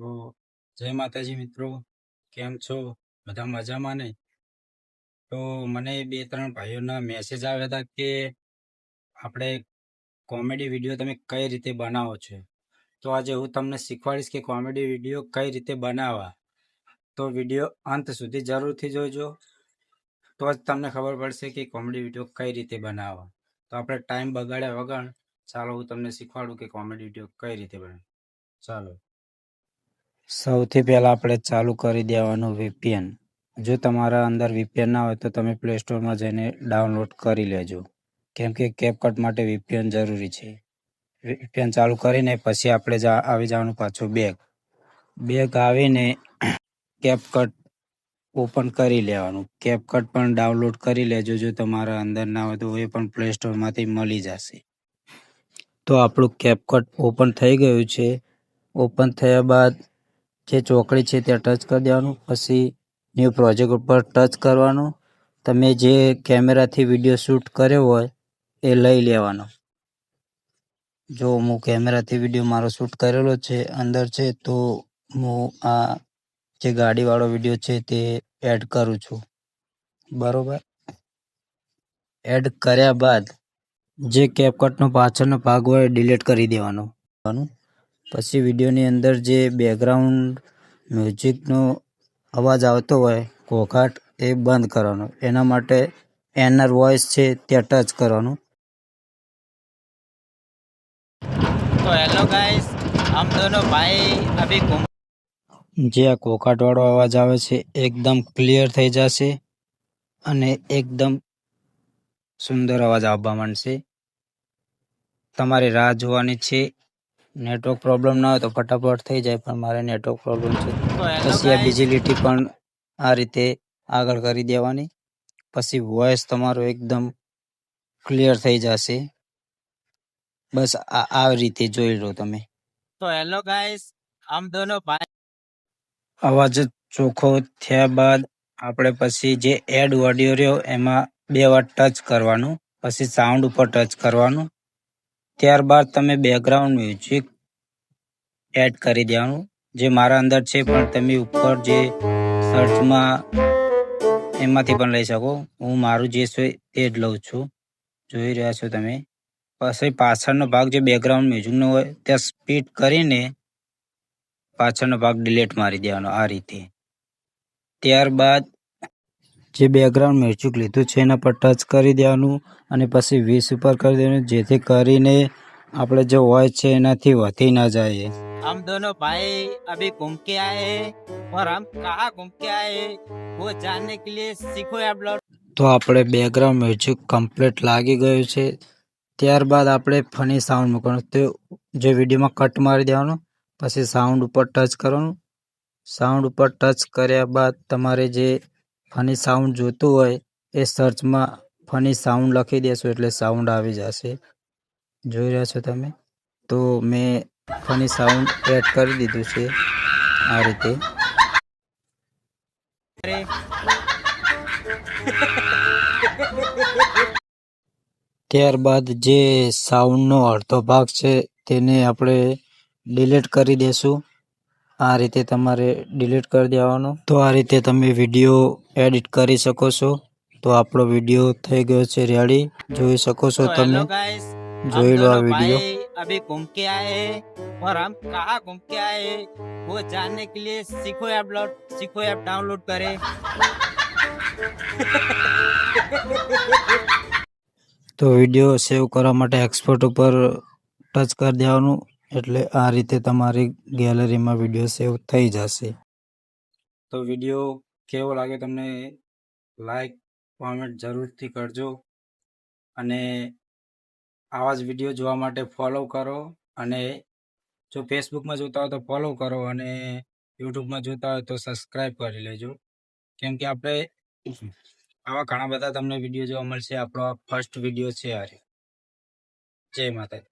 તો જય માતાજી મિત્રો. કેમ છો? બધા મજામાં ને? તો મને બે ત્રણ ભાઈઓના મેસેજ આવ્યા હતા કે આપણે કોમેડી વીડિયો તમે કઈ રીતે બનાવો છો? તો આજે હું તમને શીખવાડીશ કે કોમેડી વીડિયો કઈ રીતે બનાવવા. તો વીડિયો અંત સુધી જરૂરથી જોજો. તો જ તમને ખબર પડશે કે કોમેડી વીડિયો કઈ રીતે બનાવવા. તો આપણે ટાઈમ બગાડ્યા વગર ચાલો હું તમને શીખવાડું કે કોમેડી વીડિયો કઈ રીતે બને ચાલો. સૌથી પહેલા આપણે ચાલુ કરી દેવાનું વીપીએન જો તમારા અંદર વીપીએન ના હોય તો તમે પ્લે સ્ટોરમાં જઈને ડાઉનલોડ કરી લેજો. કેમ કે કેપકટ માટે વીપીએન જરૂરી છે. વીપીએન ચાલુ કરીને પછી આપણે આવી જવાનું પાછું બેગ બેગ આવીને કેપકટ ઓપન કરી લેવાનું. કેપકટ પણ ડાઉનલોડ કરી લેજો જો તમારા અંદર ના હોય તો એ પણ પ્લે સ્ટોરમાંથી મળી જશે. તો આપણું કેપકટ ઓપન થઈ ગયું છે. ઓપન થયા બાદ જે ચોકડી છે ત્યાં ટચ કરી દેવાનું. પછી ન્યૂ પ્રોજેક્ટ ઉપર ટચ કરવાનું. તમે જે કેમેરાથી વીડિયો શૂટ કર્યો હોય, એ લઈ લેવાનો. જો હું કેમેરાથી વીડિયો મારો શૂટ કરેલો છે, અંદર છે, તો હું આ જે ગાડીવાળો વીડિયો છે, તે એડ કરું છું. બરોબર? એડ કર્યા બાદ, જે કેપકટનો પાછળનો ભાગ હોય ડિલીટ કરી દેવાનો. પછી વિડીયોની અંદર જે બેકગ્રાઉન્ડ મ્યુઝિકનો અવાજ આવતો હોય ઘોઘાટ એ બંધ કરવાનો. એના માટે એનર વોઇસ છે ત્યાં ટચ કરવાનું. તો હેલો ગાઈસ આમ દોનો ભાઈ અભી ઘૂમ જે આ કોકાટવાળો અવાજ આવે છે એકદમ ક્લિયર થઈ જશે અને એકદમ સુંદર અવાજ આવવા માંડશે. તમારે રાહ જોવાની છે નેટવર્ક પ્રોબ્લેમ ના હોય તો ફટાફટ થઈ જાય પણ મારે નેટવર્ક પ્રોબ્લેમ છે. પછી આ બીજી લીટી પણ આ રીતે આગળ કરી દેવાની. પછી વોઇસ તમારો એકદમ ક્લિયર થઈ જશે. બસ આ રીતે જોઈ લો તમે. તો હેલો ગાઈસ આમ દોનો ભાઈ અવાજ ચોખ્ખો થયા બાદ આપણે પછી જે એડ ઓડિયો રહ્યો એમાં બે વાર ટચ કરવાનું. પછી સાઉન્ડ ઉપર ટચ કરવાનું. ત્યારબાદ તમે બેકગ્રાઉન્ડ મ્યુઝિક એડ કરી દેવાનું. જે મારા અંદર છે પણ તમે ઉપર જે સર્ચમાં એમાંથી પણ લઈ શકો. હું મારું જે છે તે જ લઉં છું. જોઈ રહ્યા છો તમે. પછી પાછળનો ભાગ જે બેકગ્રાઉન્ડ મ્યુઝિકનો હોય, ત્યાં સ્પીડ કરીને પાછળનો ભાગ ડિલીટ મારી દેવાનો આ રીતે. ત્યારબાદ જે બેકગ્રાઉન્ડ મ્યુઝિક લીધું છે એના પર ટચ કરી દેવાનું અને પછી વીસ ઉપર કરી દેવાનું જેથી કરીને આપણે જે વોઇસ છે એનાથી વધી ના જાય हम दोनों भाई अभी घूम के आए हैं और हम कहाँ घूम के आए हैं वो जानने के लिए सीखो आप लोग તો આપણે બેકગ્રાઉન્ડ મ્યુઝિક કમ્પ્લીટ લાગી ગયું છે ત્યારબાદ આપણે ફની સાઉન્ડ મૂકવાનું તો જે વિડીયોમાં કટ મારી દેવાનું પછી સાઉન્ડ ઉપર ટચ કરવાનું સાઉન્ડ ઉપર ટચ કર્યા બાદ તમારે જે ફની સાઉન્ડ જોતું હોય એ સર્ચમાં ફની સાઉન્ડ લખી દેશો એટલે સાઉન્ડ આવી જશે. જોઈ રહ્યા છો તમે? તો મેં ફની સાઉન્ડ એડ કરી દીધું છે આ રીતે. ત્યારબાદ જે સાઉન્ડનો અડધો ભાગ છે તેને આપણે ડિલીટ કરી દેશું. આ રીતે તમારે ડિલીટ કરી દેવાનો તો આ રીતે તમે વિડીયો એડિટ કરી શકો છો તો આપણો વિડીયો થઈ ગયો છે રેડી જોઈ શકો છો तो તમે हेलो गाइस हम જોઈ લો આ दोनों વિડીયો भाई अभी घूम के आए हैं और हम कहाँ घूम के आए हैं वो जानने के लिए सीखो ऐप लोड सीखो ऐप डाउनलोड करें તો વિડીયો સેવ કરવા માટે એક્સપોર્ટ ઉપર ટચ કરી દેવાનું એટલે આ રીતે તમારી ગેલેરીમાં વીડિયો સેવ થઈ જશે. તો વીડિયો કેવો લાગે તમને? લાઈક કોમેન્ટ જરૂરથી કરજો. અને આવા જ વીડિયો જોવા માટે ફોલો કરો. અને જો ફેસબુકમાં જોતા હોય તો ફોલો કરો અને યુટ્યુબમાં જોતા હોય તો સબસ્ક્રાઈબ કરી લેજો. કેમ કે આપણે આવા ઘણા બધા તમને વીડિયો જોવા મળશે. આપણો ફર્સ્ટ વીડિયો છે રહ્યો. જય માતાજી.